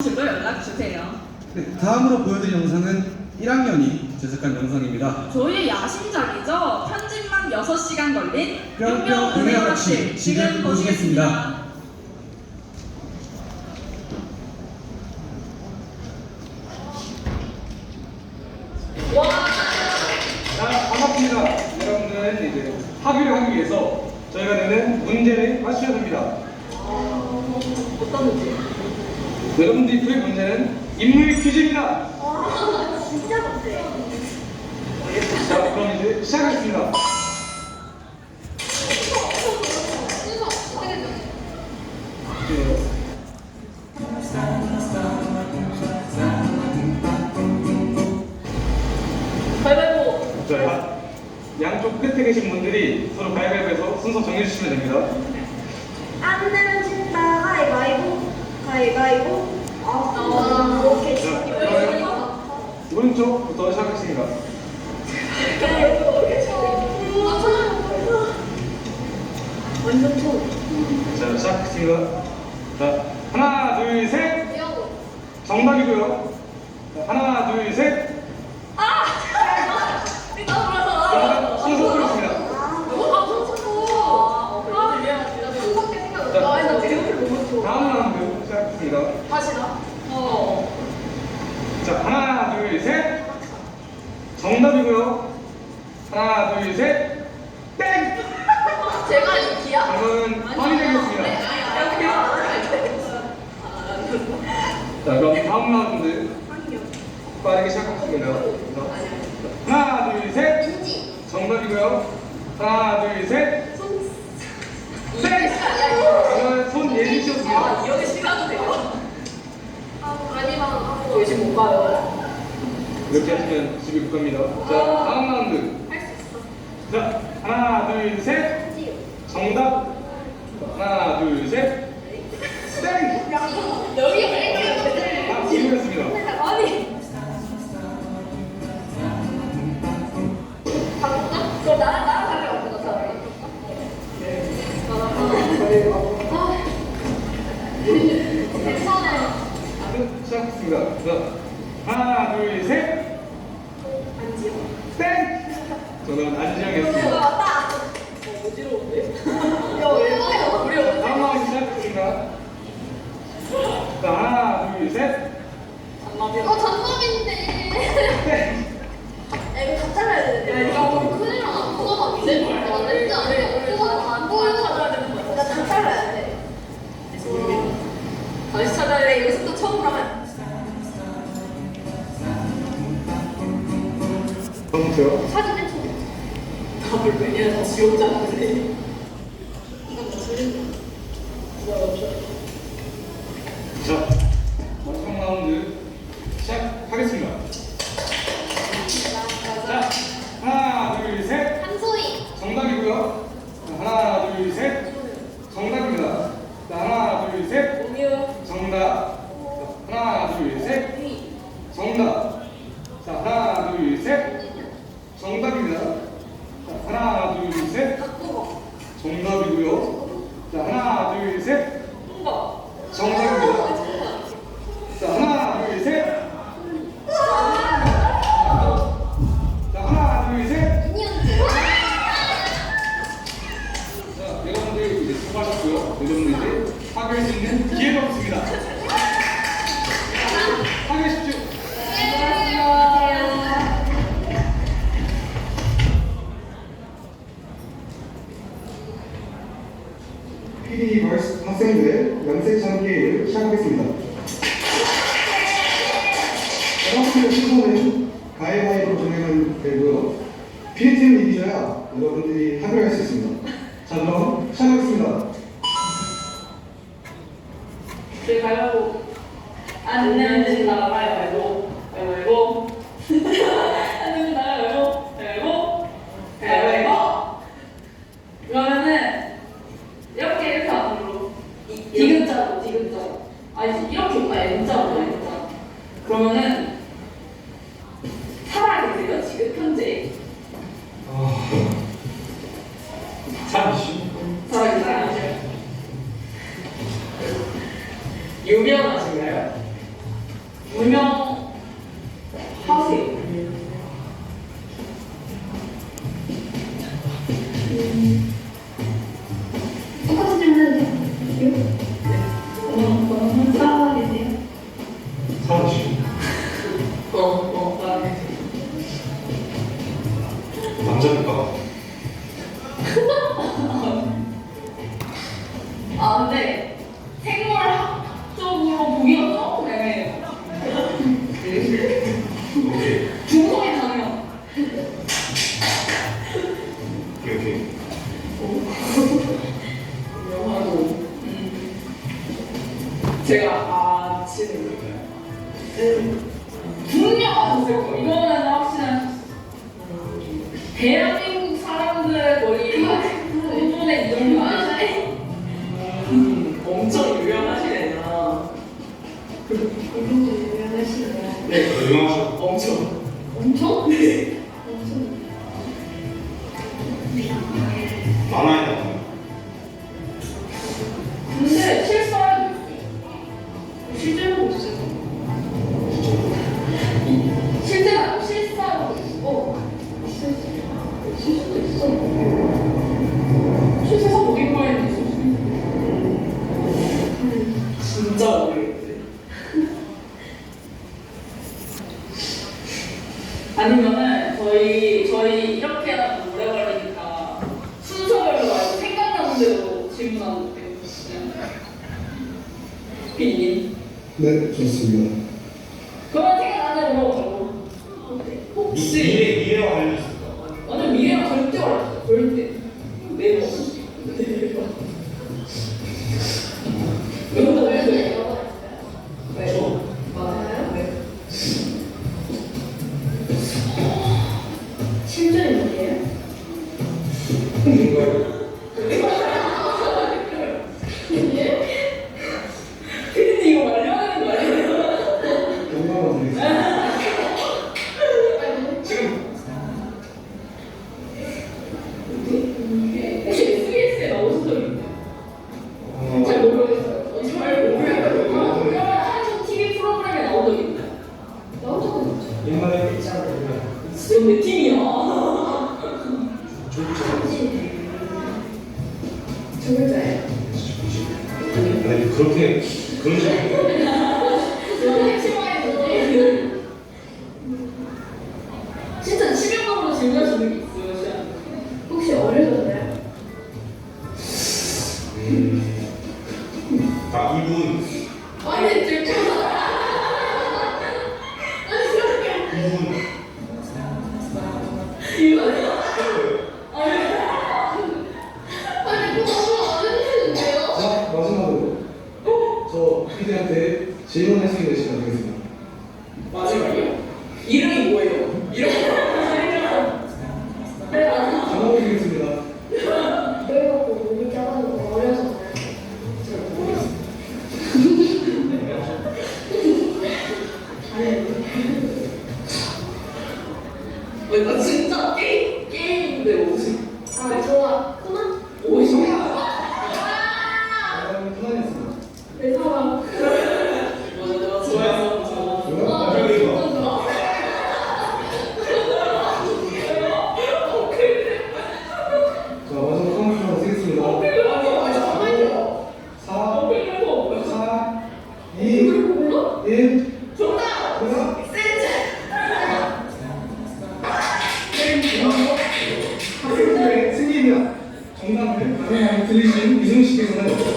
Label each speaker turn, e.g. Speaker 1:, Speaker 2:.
Speaker 1: 주고 연락 주세요.
Speaker 2: 네, 다음으로 보여드릴 영상은 1학년이 제작한 영상입니다.
Speaker 1: 저희의 야심작이죠. 편집만 6시간 걸린
Speaker 2: 뿅뿅
Speaker 1: 은혜학실
Speaker 2: 같이
Speaker 1: 지금
Speaker 2: 지금
Speaker 1: 보시겠습니다.
Speaker 2: 보시겠습니다.
Speaker 3: 자, 반갑습니다. 여러분들은 이제 학위를 하기 위해서 저희가 내는 문제를 맞추셔야 됩니다.
Speaker 1: 어떤 문제?
Speaker 3: 여러분들이 풀 문제는 인물 퀴즈입니다.
Speaker 4: 진짜 못해.
Speaker 3: 자, 그럼 이제 시작하겠습니다. 네.
Speaker 1: 가위바위보.
Speaker 3: 자, 양쪽 끝에 계신 분들이 서로 가위바위보해서 순서 정해 주시면 됩니다.
Speaker 4: 안 내면 진다. 가위바위보. 아.
Speaker 3: 그러면 오른쪽부터 시작하겠습니다.
Speaker 4: 완전 총.
Speaker 3: 자, 시작하겠습니다. 자, 하나, 둘, 셋. 정답이고요. 자, 하나, 둘, 셋. 정답 순서 풀겠습니다. 다음 라운드 시작하겠습니다. 자, 하나, 둘, 셋. 정답이고요. 하나, 둘, 셋. 땡!
Speaker 1: 제가 이 기야?
Speaker 3: 저는 뻔히 되겠습니다. 자, 그럼 다음 라운드 빠르게 시작하겠습니다. 자, 하나, 둘, 셋. 정답이고요. 하나, 둘, 셋. 땡! 저는 손예진 씨였습니다.
Speaker 1: 여기 시간도 돼요? 못 가요.
Speaker 3: 이렇게 하시면 집에 못 갑니다. 자, 다음 라운드. 자, 하나, 둘, 셋. 정답. 하나, 둘, 셋. 땡!
Speaker 1: 여기
Speaker 3: 아, 자, 하나, 둘, 셋. 땡! 저는 안지영이었습니다.
Speaker 1: 맞다. 어지러운데? 야, 왜 그래요? 우리 어디?
Speaker 3: 다음 라운드 시작했습니다. 자, 하나, 둘, 셋.
Speaker 1: 어, 정답인데.
Speaker 3: 땡!
Speaker 4: 야, 이거 다 잘라야 되는데.
Speaker 1: 야, 이거 뭐 큰일 나. 그거 막 내. 안 않아? 그거 안 보여 찾아야 되는 거야.
Speaker 4: 나다 잘라야 돼.
Speaker 1: 다시 찾아야 이거 속도 처음으로 하 면.
Speaker 3: 넘으세요.
Speaker 4: 사진.
Speaker 1: 답을 왜냐?
Speaker 3: 자, 라운드 시작하겠습니다. 자, 하나, 둘, 셋.
Speaker 4: 한소희.
Speaker 3: 정답이고요. 자, 하나, 둘, 셋. 정답입니다. 자, 하나, 둘, 셋.
Speaker 1: 공유.
Speaker 3: 정답. 자, 하나, 둘, 셋. 정답. 자, 하나, 둘, 셋. 정답입니다. 자, 하나, 둘, 셋. 정답이고요. 자, 하나, 둘, 셋. 정답
Speaker 5: 여러분들의 순서는 가위바위보로 정하면 되고요. PD팀을 이기셔야 여러분들이 합의를 할수 있습니다. 자, 그럼 시작하겠습니다.
Speaker 1: 네, 가위바위보. 안 내면 진다, 가위바위보. 가위바위보. 잠시만. 사랑이 유명하신가요? 유명 대한민국 사람들의 거의 공존의 이정도 아시나요? 음, 엄청 유명하시네요.
Speaker 4: 유명하시네요.
Speaker 1: 네,
Speaker 3: 유명하셔.
Speaker 1: 엄청.
Speaker 4: 엄청?
Speaker 1: 네.
Speaker 3: 만화에 나와요.
Speaker 1: 비님.
Speaker 3: 네, 좋습니다.
Speaker 1: 그러면 생각나는 대로 물어보자고. 혹시
Speaker 3: 미래, 미래와 관련 있을까?
Speaker 1: 완전 미래가 절대 어렵죠. 절대. 네 번. 네 번. 이거 왜 그래요? 네. 맞아요? 네.
Speaker 4: 실전이 뭐예요?
Speaker 3: 뭔가요?
Speaker 4: 저 글자예요.
Speaker 3: 아니, 그렇게, 그런 식으로.
Speaker 1: 진짜 치명적으로 질문하시는 게 있어요, 진짜.
Speaker 4: 혹시 어려졌나요?
Speaker 3: 아, 이분,
Speaker 1: 아니.
Speaker 3: 이
Speaker 1: 마지막이요? 이름이 뭐예요? 이름.
Speaker 4: 갖고 작아서 나
Speaker 1: 진짜 게임, 게임인데 오십.
Speaker 4: 아, 좋아. 코난?
Speaker 1: 오십.
Speaker 3: 아, 편안했습니다.
Speaker 4: 내 사람.
Speaker 1: 맞아, 좋아요. 좋아.
Speaker 3: 뭐야?
Speaker 2: 아,
Speaker 3: 마지막에 이거.
Speaker 2: 진짜 좋아.
Speaker 3: 자, 마지막 카운트 하나 쓰겠습니다.
Speaker 1: 잠깐만요.
Speaker 3: 4,
Speaker 1: 그리고
Speaker 3: 4, 2, 1.
Speaker 1: 정답!
Speaker 3: 정답. 네,